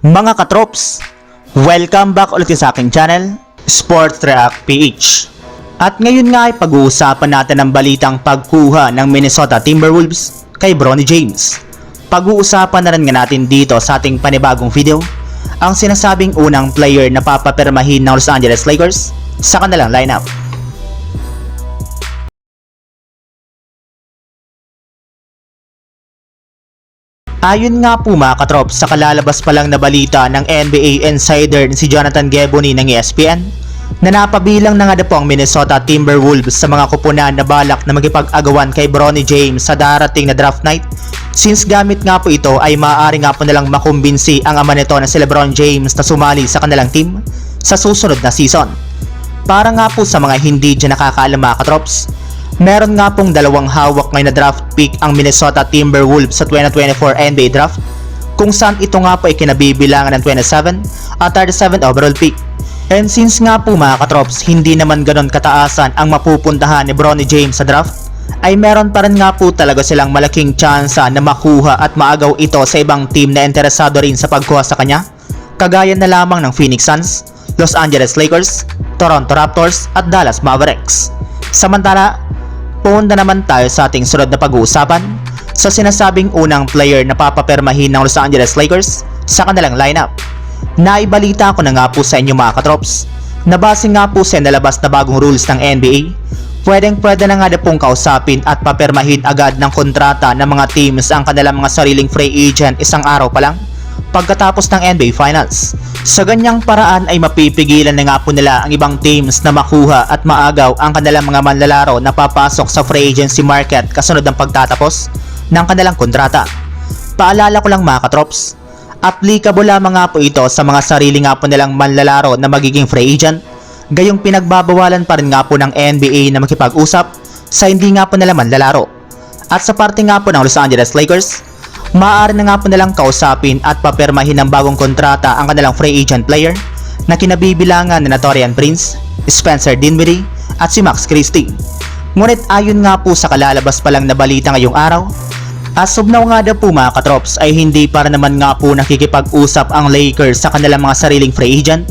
Mga katrops, welcome back ulit sa aking channel, Sports React PH. At ngayon nga ay pag-uusapan natin ang balitang pagkuha ng Minnesota Timberwolves kay Bronny James. Pag-uusapan na rin nga natin dito sa ating panibagong video, ang sinasabing unang player na papapirmahin ng Los Angeles Lakers sa kanilang lineup. Ayon nga po mga katrops sa kalalabas pa lang na balita ng NBA insider si Jonathan Geboni ng ESPN na napabilang na nga na po ang Minnesota Timberwolves sa mga kupunan na balak na magipag-agawan kay Bronny James sa darating na draft night since gamit nga po ito ay maaari nga po nilang makumbinsi ang ama nito na si Lebron James na sumali sa kanilang team sa susunod na season. Para nga po sa mga hindi dyan nakakaalam mga katrops, Meron nga pong dalawang hawak ngayon na draft pick ang Minnesota Timberwolves sa 2024 NBA Draft kung saan ito nga po ay kinabibilangan ng 27 at 37 overall pick. And since nga po mga katrops, hindi naman ganon kataasan ang mapupuntahan ni Bronny James sa draft, ay meron pa rin nga po talaga silang malaking tsansa na makuha at maagaw ito sa ibang team na interesado rin sa pagkuha sa kanya, kagaya na lamang ng Phoenix Suns, Los Angeles Lakers, Toronto Raptors at Dallas Mavericks. Samantala, Punta naman tayo sa ating sunod na pag-uusapan sa sinasabing unang player na papapirmahin ng Los Angeles Lakers sa kanilang lineup. Naibalita ko na nga po sa inyo mga katrops na base nga po sa nalabas na bagong rules ng NBA, pwedeng pwede na nga na pong kausapin at papirmahin agad ng kontrata ng mga teams ang kanilang mga sariling free agent isang araw pa lang pagkatapos ng NBA Finals. Sa ganyang paraan ay mapipigilan na nga po nila ang ibang teams na makuha at maagaw ang kanilang mga manlalaro na papasok sa free agency market kasunod ng pagtatapos ng kanilang kontrata. Paalala ko lang mga katrops, applicable lamang nga po ito sa mga sarili nga po nilang manlalaro na magiging free agent, gayong pinagbabawalan pa rin nga po ng NBA na makipag-usap sa hindi nga po nila manlalaro. At sa parte nga po ng Los Angeles Lakers, maaari na nga po nilang kausapin at papirmahin ng bagong kontrata ang kanilang free agent player na kinabibilangan na Torian Prince, Spencer Dinwiddie at si Max Christie. Ngunit ayon nga po sa kalalabas pa lang na balita ngayong araw, as of now nga daw po mga katrops ay hindi para naman nga po nakikipag-usap ang Lakers sa kanilang mga sariling free agent,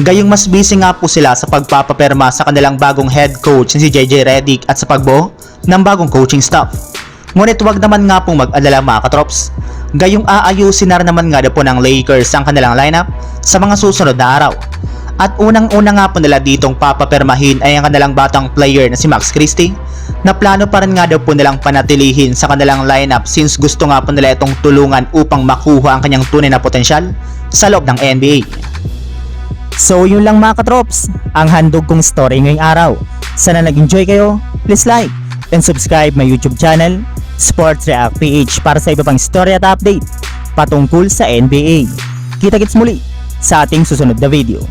gayong mas busy nga po sila sa pagpapaperma sa kanilang bagong head coach si JJ Redick at sa pagbuo ng bagong coaching staff. Ngunit wag naman nga pong mag-alala mga katrops. Gayong aayusin na naman nga po ng Lakers ang kanilang lineup sa mga susunod na araw. At unang-una nga po nila ditong papapermahin ay ang kanilang batang player na si Max Christie na plano pa rin nga daw po nilang panatilihin sa kanilang lineup since gusto nga po nila itong tulungan upang makuha ang kanyang tunay na potensyal sa loob ng NBA. So yun lang mga katrops, ang handog kong story ngayong araw. Sana nag-enjoy kayo, please like and subscribe my YouTube channel, Sports React PH para sa iba pang story at update patungkol sa NBA. Kita-kits muli sa ating susunod na video.